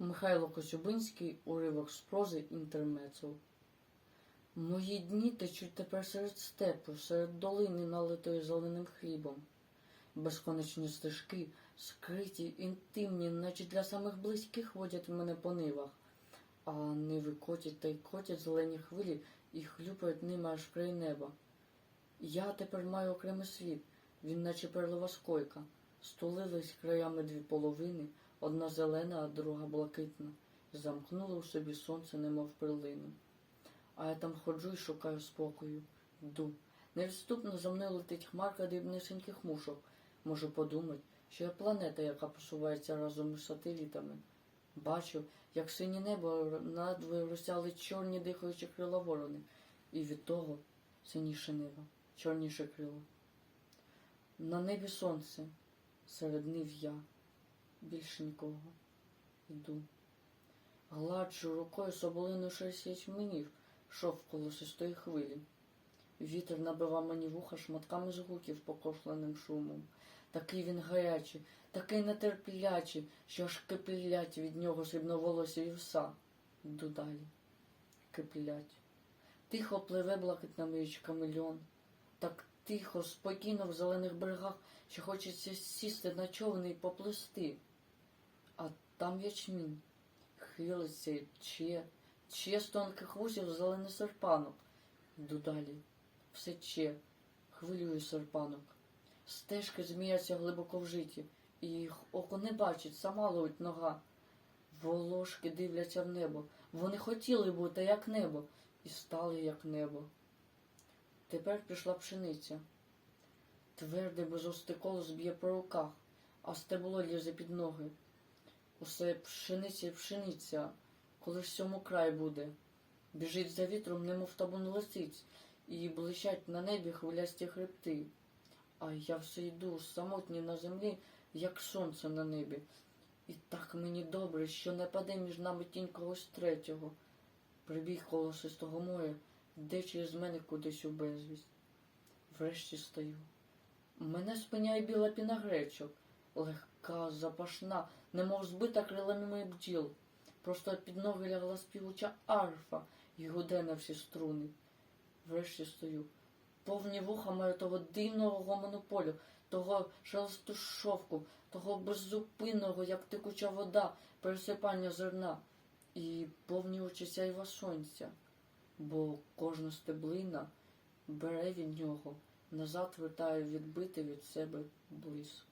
Михайло Коцюбинський, уривок з прози інтермецо. Мої дні течуть тепер серед степу, серед долини, налитої зеленим хлібом. Безконечні стежки, скриті, інтимні, наче для самих близьких водять мене по нивах, а ниви котять та й котять зелені хвилі і хлюпають ними аж край неба. Я тепер маю окремий світ, він наче перлова скойка. Стулились краями дві половини, одна зелена, а друга блакитна, і замкнули у собі сонце, немов перлину. А я там ходжу і шукаю спокою, йду. Невідступно за мною летить хмарка дрібнисеньких мушок. Можу подумати, що я планета, яка посувається разом із сателітами. Бачу, як синє небо надвоє розсяли чорні дихаючі крила ворони, і від того синіше небо, чорніше крило. На небі сонце, серед нив я, більше нікого. Йду. Гладжу рукою соболину шерсть ячменів, шов колосистої хвилі. Вітер набивав мені вуха шматками звуків покошленим шумом. Такий він гарячий, такий нетерплячий, що аж кипілять від нього срібноволосі вівса. Йду далі. Кипілять. Тихо пливе блакитними річками льон. Так тихо, спокійно в зелених берегах, що хочеться сісти на човни і поплисти. А там ячмінь. Хилиться, і че, че з тонких вусів зелений серпанок. Йду далі. Все че, хвилює серпанок. Стежки зміяться глибоко в житті, і їх око не бачить, сама ловить нога. Волошки дивляться в небо. Вони хотіли бути як небо, і стали як небо. Тепер пішла пшениця. Тверде безосте колос б'є по руках, а стебло лізе під ноги. Усе пшениця і пшениця, коли ж сьому край буде. Біжить за вітром, немов табун лисиць, і блищать на небі хвилясті хребти. А я все йду самотній на землі, як сонце на небі. І так мені добре, що не паде між нами тінь когось третього. Прибіг колосистого моря, йде через мене кудись у безвість. Врешті стою. Мене спиняє біла піна гречок, легка, запашна, немов збита крилами бджіл. Просто під ноги лягла співуча арфа і гуде на всі струни. Врешті стою. Повні вуха маю того дивного гомону полю, того шелесту шовку, того беззупинного, як текуча вода, пересипання зерна, і повні очі сяйва сонця, бо кожна стеблина бере від нього, назад вертає відбити від себе блиск.